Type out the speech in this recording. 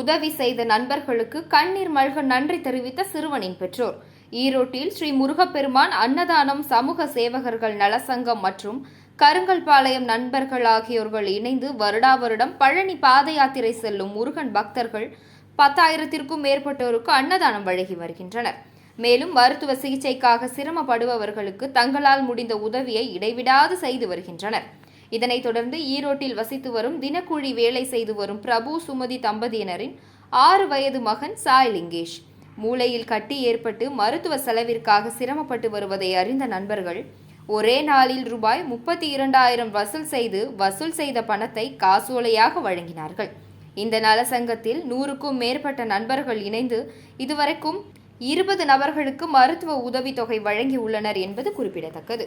உதவி செய்த நண்பர்களுக்கு கண்ணீர் மல்க நன்றி தெரிவித்த சிறுவனின் பெற்றோர். ஈரோட்டில் ஸ்ரீ முருகப்பெருமான் அன்னதானம் சமூக சேவகர்கள் நலசங்கம் மற்றும் கருங்கல்பாளையம் நண்பர்கள் ஆகியோர்கள் இணைந்து வருடா வருடம் பழனி பாத யாத்திரை செல்லும் முருகன் பக்தர்கள் பத்தாயிரத்திற்கும் மேற்பட்டோருக்கு அன்னதானம் வழங்கி வருகின்றனர். மேலும் மருத்துவ சிகிச்சைக்காக சிரமப்படுபவர்களுக்கு தங்களால் முடிந்த உதவியை இடைவிடாது செய்து வருகின்றனர். இதனைத் தொடர்ந்து ஈரோட்டில் வசித்து வரும் தினக்கூலி வேலை செய்து வரும் பிரபு சுமதி தம்பதியினரின் ஆறு வயது மகன் சாய் லிங்கேஷ். மூளையில் கட்டி ஏற்பட்டு மருத்துவ செலவிற்காக சிரமப்பட்டு வருவதை அறிந்த நண்பர்கள் ஒரே நாளில் ரூபாய் முப்பத்தி இரண்டாயிரம் வசூல் செய்து வசூல் செய்த பணத்தை காசோலையாக வழங்கினார்கள். இந்த நலசங்கத்தில் நூறுக்கும் மேற்பட்ட நண்பர்கள் இணைந்து இதுவரைக்கும் இருபது நபர்களுக்கு மருத்துவ உதவித்தொகை வழங்கியுள்ளனர் என்பது குறிப்பிடத்தக்கது.